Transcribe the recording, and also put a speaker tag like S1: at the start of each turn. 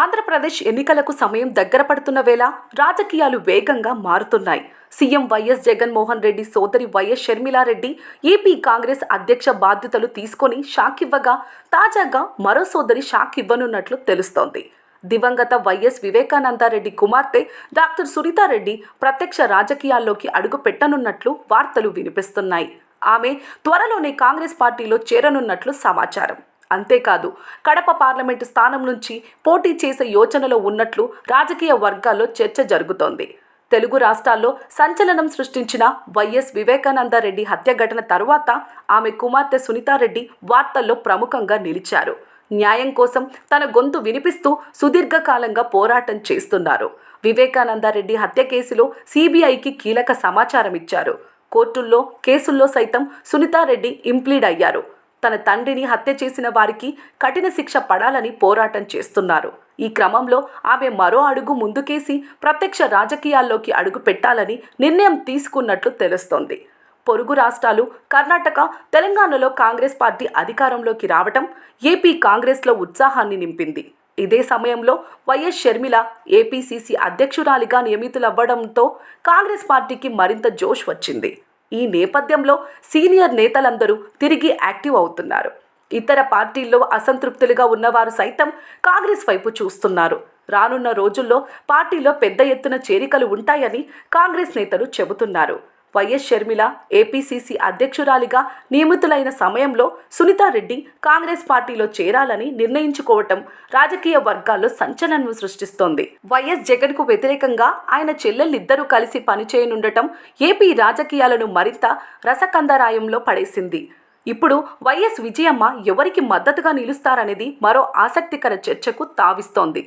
S1: ఆంధ్రప్రదేశ్ ఎన్నికలకు సమయం దగ్గర పడుతున్న వేళ రాజకీయాలు వేగంగా మారుతున్నాయి. సీఎం వైఎస్ జగన్మోహన్ రెడ్డి సోదరి వైఎస్ షర్మిలారెడ్డి ఏపీ కాంగ్రెస్ అధ్యక్ష బాధ్యతలు తీసుకొని షాక్ ఇవ్వగా తాజాగా మరో సోదరి షాక్ ఇవ్వనున్నట్లు తెలుస్తోంది. దివంగత వైఎస్ వివేకానందారెడ్డి కుమార్తె డాక్టర్ సునీతారెడ్డి ప్రత్యక్ష రాజకీయాల్లోకి అడుగు పెట్టనున్నట్లు వార్తలు వినిపిస్తున్నాయి. ఆమె త్వరలోనే కాంగ్రెస్ పార్టీలో చేరనున్నట్లు సమాచారం. అంతేకాదు కడప పార్లమెంటు స్థానం నుంచి పోటీ చేసే యోచనలో ఉన్నట్లు రాజకీయ వర్గాల్లో చర్చ జరుగుతోంది. తెలుగు రాష్ట్రాల్లో సంచలనం సృష్టించిన వైఎస్ వివేకానందరెడ్డి హత్య ఘటన తరువాత ఆమె కుమార్తె సునీతారెడ్డి వార్తల్లో ప్రముఖంగా నిలిచారు. న్యాయం కోసం తన గొంతు వినిపిస్తూ సుదీర్ఘకాలంగా పోరాటం చేస్తున్నారు. వివేకానందరెడ్డి హత్య కేసులో సిబిఐకి కీలక సమాచారం ఇచ్చారు కోర్టుల్లో కేసుల్లో సైతం సునీతారెడ్డి ఇంప్లీడ్ అయ్యారు. తన తండ్రిని హత్య చేసిన వారికి కఠిన శిక్ష పడాలని పోరాటం చేస్తున్నారు. ఈ క్రమంలో ఆమె మరో అడుగు ముందుకేసి ప్రత్యక్ష రాజకీయాల్లోకి అడుగు పెట్టాలని నిర్ణయం తీసుకున్నట్లు తెలుస్తోంది. పొరుగు రాష్ట్రాలు కర్ణాటక తెలంగాణలో కాంగ్రెస్ పార్టీ అధికారంలోకి రావటం ఏపీ కాంగ్రెస్లో ఉత్సాహాన్ని నింపింది. ఇదే సమయంలో వైఎస్ షర్మిల ఏపీసీసీ అధ్యక్షురాలిగా నియమితులవ్వడంతో కాంగ్రెస్ పార్టీకి మరింత జోష్ వచ్చింది. ఈ నేపథ్యంలో సీనియర్ నేతలందరూ తిరిగి యాక్టివ్ అవుతున్నారు. ఇతర పార్టీల్లో అసంతృప్తులుగా ఉన్నవారు సైతం కాంగ్రెస్ వైపు చూస్తున్నారు. రానున్న రోజుల్లో పార్టీలో పెద్ద ఎత్తున చేరికలు ఉంటాయని కాంగ్రెస్ నేతలు చెబుతున్నారు. వైఎస్ షర్మిల ఏపీసీసీ అధ్యక్షురాలిగా నియమితులైన సమయంలో సునీతారెడ్డి కాంగ్రెస్ పార్టీలో చేరాలని నిర్ణయించుకోవటం రాజకీయ వర్గాల్లో సంచలనం సృష్టిస్తోంది. వైఎస్ జగన్కు వ్యతిరేకంగా ఆయన చెల్లెళ్ళిద్దరూ కలిసి పనిచేయనుండటం ఏపీ రాజకీయాలను మరింత రసకందరాయంలో పడేసింది. ఇప్పుడు వైఎస్ విజయమ్మ ఎవరికి మద్దతుగా నిలుస్తారనేది మరో ఆసక్తికర చర్చకు తావిస్తోంది.